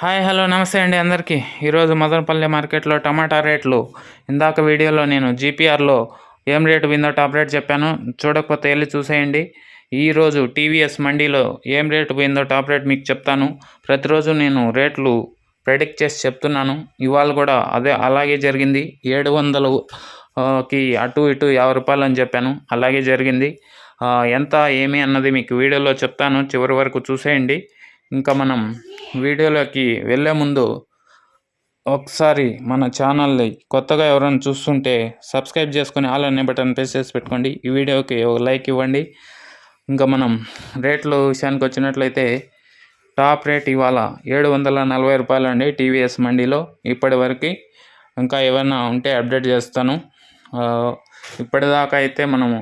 Hi hello నమస్తే అండి అందరికీ. ఈరోజు మదనపల్లి మార్కెట్లో టమాటా రేట్లు. ఇందాక వీడియోలో నేను జీపీఆర్లో ఏం రేటు విందో టాప్ రేట్ చెప్పాను. చూడకపోతే వెళ్ళి చూసేయండి. ఈరోజు టీవీఎస్ మండీలో ఏం రేటు పోయిందో టాప్ రేట్ మీకు చెప్తాను. ప్రతిరోజు నేను రేట్లు ప్రెడిక్ట్ చేసి చెప్తున్నాను. ఇవాళ కూడా అదే అలాగే జరిగింది. ఏడు వందలు కి అటు ఇటు యాభై రూపాయలు అని చెప్పాను. అలాగే జరిగింది. ఎంత ఏమి అన్నది మీకు వీడియోలో చెప్తాను. చివరి వరకు చూసేయండి. ఇంకా మనం వీడియోలోకి వెళ్ళే ముందు ఒకసారి మన ఛానల్ని కొత్తగా ఎవరైనా చూస్తుంటే సబ్స్క్రైబ్ చేసుకొని ఆల్ అనే బటన్ ప్రెస్ చేసి పెట్టుకోండి. ఈ వీడియోకి ఒక లైక్ ఇవ్వండి. ఇంకా మనం రేట్లు విషయానికి వచ్చినట్లయితే టాప్ రేట్ ఇవాళ ఏడు వందల నలభై రూపాయలు అండి టీవీఎస్ మండీలో. ఇప్పటి వరకు ఇంకా ఏమైనా ఉంటే అప్డేట్ చేస్తాను. ఇప్పటిదాకా అయితే మనము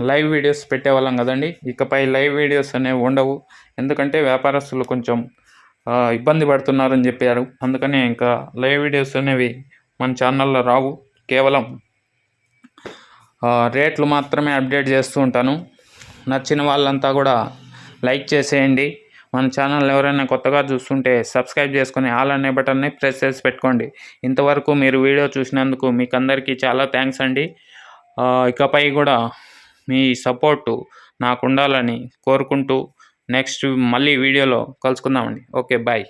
లైవ్ వీడియోస్ పెట్టేవాళ్ళం కదండి. ఇకపై లైవ్ వీడియోస్ అనేవి ఉండవు. ఎందుకంటే వ్యాపారస్తులు కొంచెం ఇబ్బంది పడుతున్నారని చెప్పారు. అందుకనే ఇంకా లైవ్ వీడియోస్ అనేవి మన ఛానల్లో రావు. కేవలం రేట్లు మాత్రమే అప్డేట్ చేస్తూ ఉంటాను. నచ్చిన వాళ్ళంతా కూడా లైక్ చేసేయండి. మన ఛానల్ ఎవరైనా కొత్తగా చూస్తుంటే సబ్స్క్రైబ్ చేసుకొని ఆల్ అనే బటన్ని ప్రెస్ చేసి పెట్టుకోండి. ఇంతవరకు మీరు వీడియో చూసినందుకు మీకు అందరికీ చాలా థ్యాంక్స్ అండి. ఇకపై కూడా మీ సపోర్టు నాకు ఉండాలని కోరుకుంటూ నెక్స్ట్ మళ్ళీ వీడియోలో కలుసుకుందామండి. Okay bye.